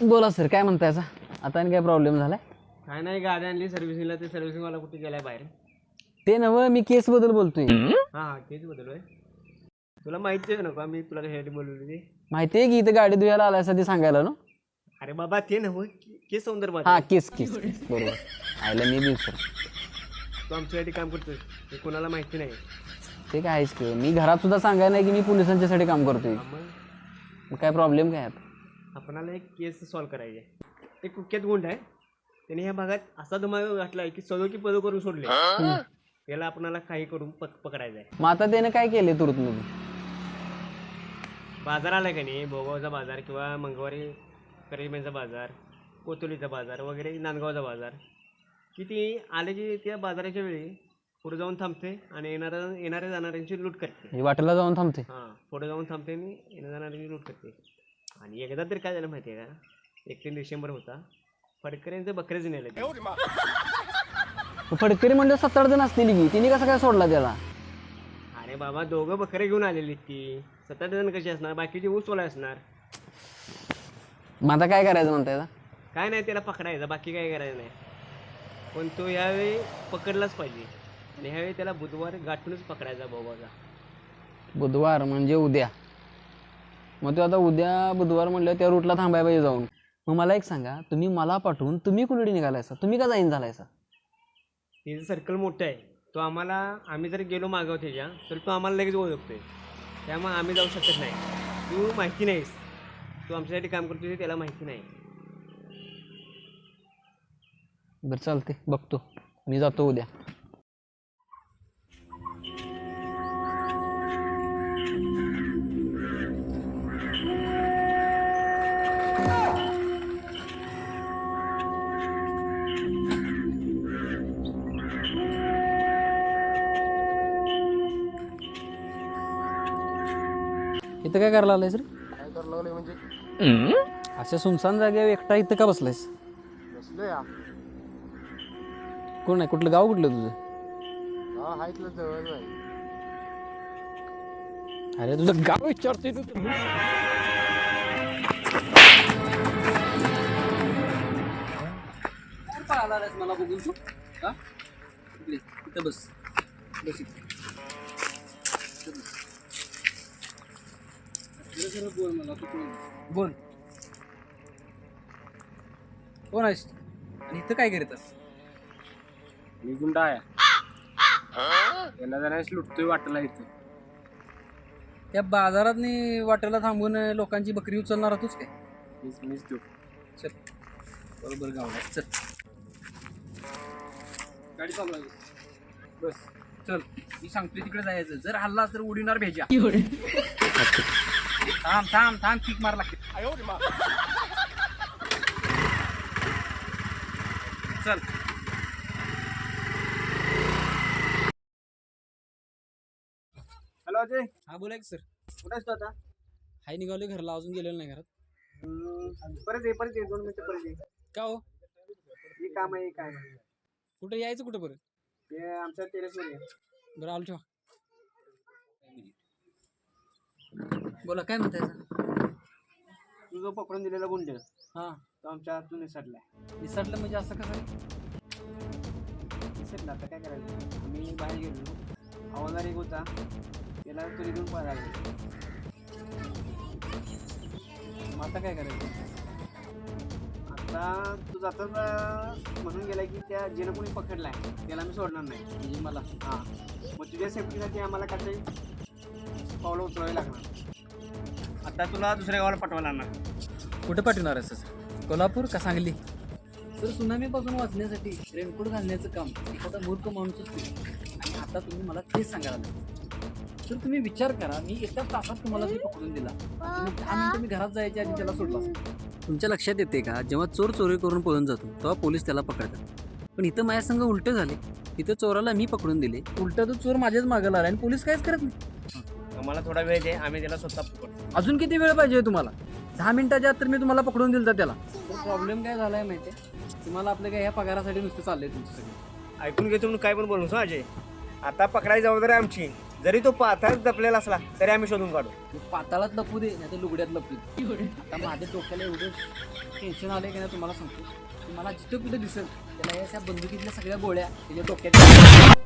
बोला सर काय म्हणताय आता? आता आणि काय प्रॉब्लेम झालाय? काय नाही गाडी आणली सर्व्हिसिंगला ते सर्व्हिसिंगवाला कुठे गेलाय बाहेर? ते नव मी केस बद्दल बोलतोय. हा हा तेच बदल तुला माहिती आहे नको मी तुला कशासाठी बोलवली ते माहितीये की इथं गाडी धुवायला आलाय ते सांगायला ना? अरे बाबा ते नव्ह के संदर्भात हा केस केस केस. बरोबर. आयला मी बी सर. तू आमच्यासाठी काम करतोय हे कोणाला माहिती नाही. ते काय आहेच की मी घरात सुद्धा सांगायला नाही की मी पोलिसांच्यासाठी काम करतोय. मग? मग काय प्रॉब्लेम काय आता? आपणाला एक केस सॉल्व्ह करायची आहे एक कुख्यात गुंड आहे. त्याने ह्या भागात असा धुमाळ घातलाय की सदो की पदो करून सोडले. त्याला आपणाला काही करून पक पकडायचं आहे मग आता त्याने काय केले तुरतमध्ये बाजार आलाय का नाही? भोगावचा बाजार किंवा मंगळवारी करेमेचा बाजार कोतुलीचा बाजार वगैरे नांदगावचा बाजार. की ती आले की त्या बाजाराच्या वेळी पुढे जाऊन थांबते आणि येणाऱ्या येणाऱ्या जाणाऱ्यांची लूट करते. वाटेला जाऊन थांबते. हां पुढे जाऊन थांबते आणि येण्या जाणाऱ्यांची लूट करते. आणि एकदा तरी काय झालं माहिती आहे का? एक तीन डिसेंबर होता. फडकऱ्यांचं बकरेच नेलं फडकरी म्हणजे सत्तर आठ जण असतील की? तिने कसं काय सोडला त्याला? अरे बाबा दोघं बकरे घेऊन आलेली ती. सतरा जण कशी असणार? बाकीची ऊस ओला असणार. मग आता काय करायचं म्हणताय आता? काय नाही त्याला पकडायचं. बाकी काय करायचं नाही. पण तो ह्यावेळी पकडलाच पाहिजे. आणि ह्यावेळी त्याला बुधवार गाठूनच पकडायचा बोबाचा बुधवार म्हणजे उद्या. मग तो आता उद्या बुधवार म्हणलं त्या रूटला थांबाय पाहिजे जाऊन. मग मला एक सांगा तुम्ही मला पाठवून तुम्ही कुठे निघालायसा तुम्ही का जाईन झालायसा तिचं सर्कल मोठं आहे तो आम्हाला आम्ही जर गेलो मागव त्याच्या तर तो आम्हाला लगेच ओळखतोय. त्यामुळे आम्ही जाऊ शकत नाही. तू माहिती नाहीस. तू आमच्यासाठी काम करतोय त्याला माहिती नाही. बरं चालते बघतो. मी जातो उद्या. इथं काय करायला आलाय सर काय करायला लागले म्हणजे? अशा सुनसान जागेवर एकटा इथं का बसलायस? बसलो या. कोण आहे? कुठलं गाव कुठलं तुझं? हा हायतलं जवळ आहे. अरे तुझं गाव विचारतोय तू. मला बघून तू हा इकडे, इथं बस. बस. इथं. बोल. कोण आहेस? आणि इथं काय करीतस मी गुंडा आहे. त्यांना जरा लुटतोय वाटला इथं. त्या बाजारात वाटेला थांबून लोकांची बकरी उचलणार होतोच काय? मीच मीच देऊ. चल. बरोबर गावला चल. गाडी चालू बस. चल. मी सांगतोय तिकडे जायचं. जर हल्ला तर उडीणार भेजा. थांब थांब थांब किक मार लागते चल. हॅलो अजय. हा बोला की सर. कुठे असतो आता? हाय निघाले घरला. अजून गेलेलं नाही घरात. हम्म, परत ये परत ये. दोन मिनिटं परत ये. का हो? हे काम आहे हे काय नाही कुठं? यायचं कुठं बरं ते आमच्या टेरेसवर ये बरं आलो ठेवा. बोला काय म्हणताय तू जो पकडून दिलेला गुंड हा. तो आमच्या हातून निसटलाय. निसटलं म्हणजे असं कसं? निसटला आता काय करायचं? आम्ही बाहेर गेलो. आवाजार एक होता. त्याला तुरी देऊन पळाला मग आता काय करायचं? आता तू जाताच म्हणून गेलाय की त्या ज्यानं कोणी पकडलाय त्याला मी सोडणार नाही. म्हणजे मला. हां. मग तुझ्या सेफ्टीसाठी आम्हाला काहीतरी पावलं उचलावी लागणार. आता तुला दुसऱ्या गावाला पाठवायला लागणार कुठे पाठवणार आहे सर? कोल्हापूर का सांगली? सर सुनामीपासून वाचण्यासाठी रेनकोट घालण्याचं काम एखादा मूर्ख माणूसच केलं. आणि आता तुम्ही मला तेच सांगायला लागले. सर तुम्ही विचार करा. मी एका तासात तुम्हाला ते पकडून दिला. तुम्ही दहा मिनिटं मी घरात जायच्या आधी त्याला सोडला तुमच्या लक्षात येते का? जेव्हा चोर चोरी करून पळून जातो तेव्हा पोलीस त्याला पकडतात. पण इथं माझ्या संघ उलटं झाले. इथं चोराला मी पकडून दिले. उलटा तो चोर माझ्याच मागायला आला आणि पोलीस काहीच करत नाही. मला थोडा वेळ दे आम्ही त्याला स्वतः पकडतो अजून किती वेळ पाहिजे हो तुम्हाला? दहा मिनिटाच्या आत तर मी तुम्हाला पकडून दिलं तर त्याला प्रॉब्लेम काय झालाय माहिती तुम्हाला आपल्या काय ह्या पगारासाठी नुसतं चाललंय तुमचं सगळं. ऐकून घेतो म्हणून काय पण बोलू सो अजय. आता पकडायची जबाबदारी आमची. जरी तो पाताळ दपलेला असला तरी आम्ही शोधून काढू. पाताळात लपू दे नाही तर लुगड्यात लपू दे. आता माझ्या डोक्याला एवढं टेन्शन आलं की नाही तुम्हाला सांगतो. तुम्हाला जिथं कुठे दिसेल त्याला या बंदुकीतल्या सगळ्या गोळ्या त्याच्या डोक्यात